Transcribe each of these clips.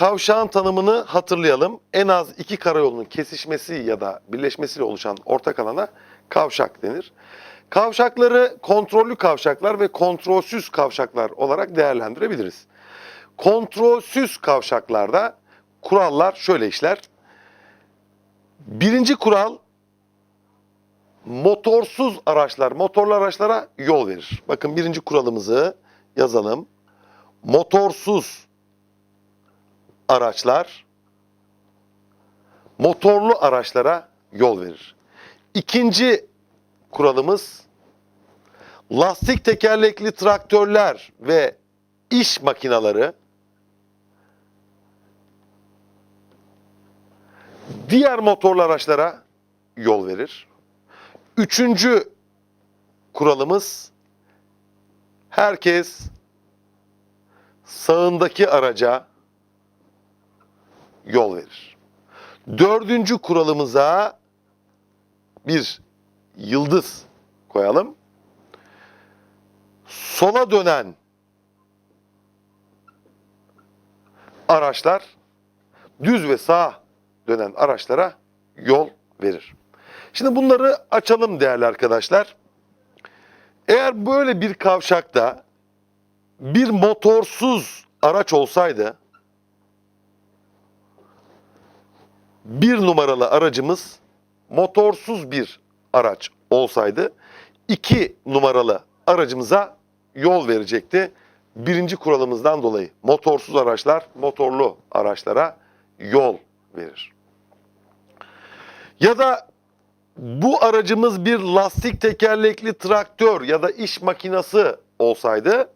kavşağın tanımını hatırlayalım. En az iki karayolunun kesişmesi ya da birleşmesiyle oluşan ortak alana kavşak denir. Kavşakları kontrollü kavşaklar ve kontrolsüz kavşaklar olarak değerlendirebiliriz. Kontrolsüz kavşaklarda kurallar şöyle işler. Birinci kural motorsuz araçlar, motorlu araçlara yol verir. Bakın birinci kuralımızı yazalım. Motorsuz araçlar motorlu araçlara yol verir. İkinci kuralımız lastik tekerlekli traktörler ve iş makineleri diğer motorlu araçlara yol verir. Üçüncü kuralımız herkes sağındaki araca yol verir. Dördüncü kuralımıza bir yıldız koyalım. Sola dönen araçlar düz ve sağ dönen araçlara yol verir. Şimdi bunları açalım değerli arkadaşlar. Eğer böyle bir kavşakta bir motorsuz araç olsaydı bir numaralı aracımız motorsuz bir araç olsaydı iki numaralı aracımıza yol verecekti. Birinci kuralımızdan dolayı motorsuz araçlar motorlu araçlara yol verir. Ya da bu aracımız bir lastik tekerlekli traktör ya da iş makinesi olsaydı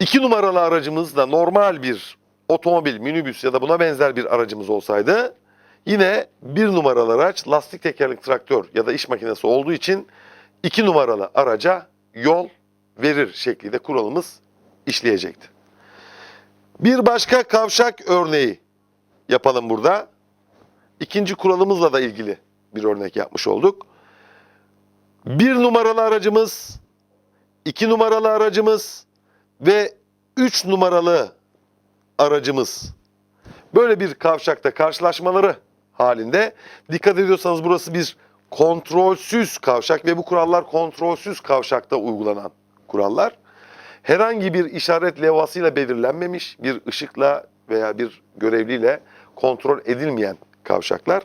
iki numaralı aracımız da normal bir otomobil, minibüs ya da buna benzer bir aracımız olsaydı yine bir numaralı araç lastik tekerlekli traktör ya da iş makinesi olduğu için iki numaralı araca yol verir şeklinde kuralımız işleyecekti. Bir başka kavşak örneği yapalım burada. İkinci kuralımızla da ilgili bir örnek yapmış olduk. Bir numaralı aracımız, iki numaralı aracımız ve üç numaralı aracımız. Böyle bir kavşakta karşılaşmaları halinde dikkat ediyorsanız burası bir kontrolsüz kavşak ve bu kurallar kontrolsüz kavşakta uygulanan kurallar. Herhangi bir işaret levhasıyla belirlenmemiş bir ışıkla veya bir görevliyle kontrol edilmeyen kavşaklar.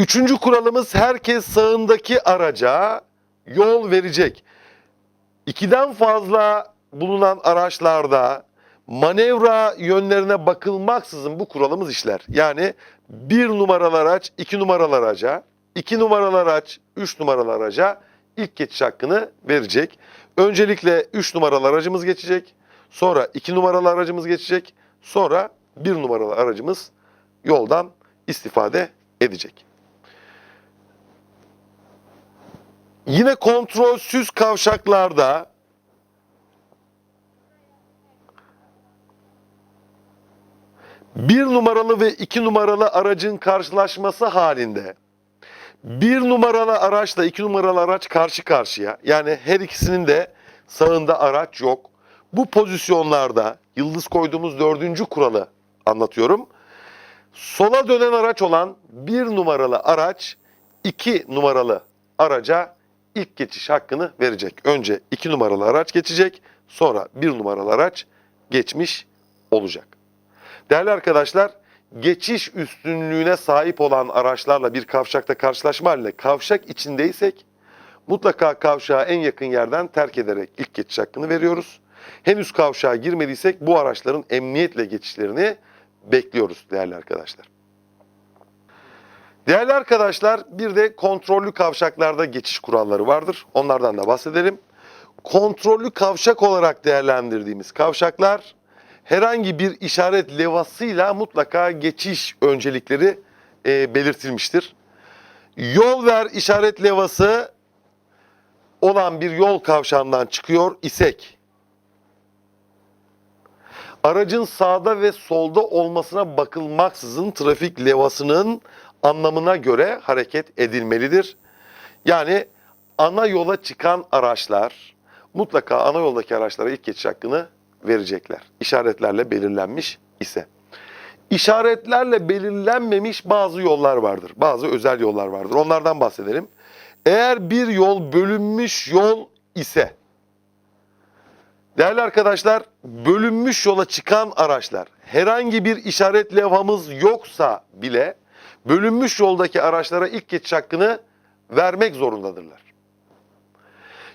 Üçüncü kuralımız herkes sağındaki araca yol verecek. İkiden fazla bulunan araçlarda manevra yönlerine bakılmaksızın bu kuralımız işler. Yani bir numaralı araç iki numaralı araca, iki numaralı araç üç numaralı araca ilk geçiş hakkını verecek. Öncelikle üç numaralı aracımız geçecek, sonra iki numaralı aracımız geçecek, sonra bir numaralı aracımız yoldan istifade edecek. Yine kontrolsüz kavşaklarda bir numaralı ve iki numaralı aracın karşılaşması halinde bir numaralı araçla iki numaralı araç karşı karşıya yani her ikisinin de sağında araç yok. Bu pozisyonlarda yıldız koyduğumuz dördüncü kuralı anlatıyorum. Sola dönen araç olan bir numaralı araç iki numaralı araca ilk geçiş hakkını verecek. Önce iki numaralı araç geçecek sonra bir numaralı araç geçmiş olacak. Değerli arkadaşlar, geçiş üstünlüğüne sahip olan araçlarla bir kavşakta karşılaşma halinde kavşak içindeysek mutlaka kavşağı en yakın yerden terk ederek ilk geçiş hakkını veriyoruz. Henüz kavşağa girmediysek bu araçların emniyetle geçişlerini bekliyoruz değerli arkadaşlar. Değerli arkadaşlar bir de kontrollü kavşaklarda geçiş kuralları vardır. Onlardan da bahsedelim. Kontrollü kavşak olarak değerlendirdiğimiz kavşaklar herhangi bir işaret levhasıyla mutlaka geçiş öncelikleri e, belirtilmiştir. Yol ver işaret levhası olan bir yol kavşağından çıkıyor isek aracın sağda ve solda olmasına bakılmaksızın trafik levhasının anlamına göre hareket edilmelidir. Yani ana yola çıkan araçlar mutlaka ana yoldaki araçlara ilk geçiş hakkını verecekler. İşaretlerle belirlenmiş ise. İşaretlerle belirlenmemiş bazı yollar vardır. Bazı özel yollar vardır. Onlardan bahsedelim. Eğer bir yol bölünmüş yol ise Değerli arkadaşlar, bölünmüş yola çıkan araçlar herhangi bir işaret levhamız yoksa bile bölünmüş yoldaki araçlara ilk geçiş hakkını vermek zorundadırlar.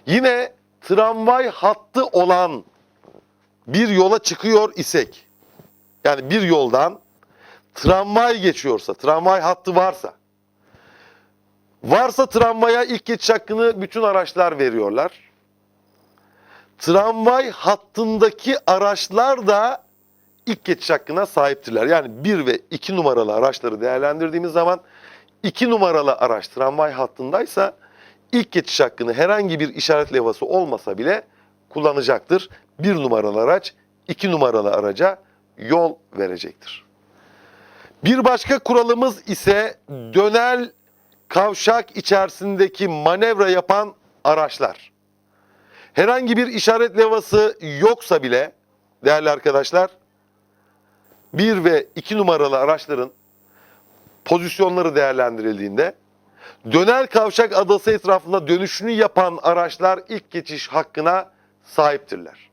Yine tramvay hattı olan bir yola çıkıyor isek, yani bir yoldan tramvay geçiyorsa, tramvay hattı varsa, varsa tramvaya ilk geçiş hakkını bütün araçlar veriyorlar tramvay hattındaki araçlar da ilk geçiş hakkına sahiptirler. Yani 1 ve 2 numaralı araçları değerlendirdiğimiz zaman 2 numaralı araç tramvay hattındaysa ilk geçiş hakkını herhangi bir işaret levhası olmasa bile kullanacaktır. 1 numaralı araç 2 numaralı araca yol verecektir. Bir başka kuralımız ise dönel kavşak içerisindeki manevra yapan araçlar. Herhangi bir işaret levhası yoksa bile değerli arkadaşlar 1 ve 2 numaralı araçların pozisyonları değerlendirildiğinde dönel kavşak adası etrafında dönüşünü yapan araçlar ilk geçiş hakkına sahiptirler.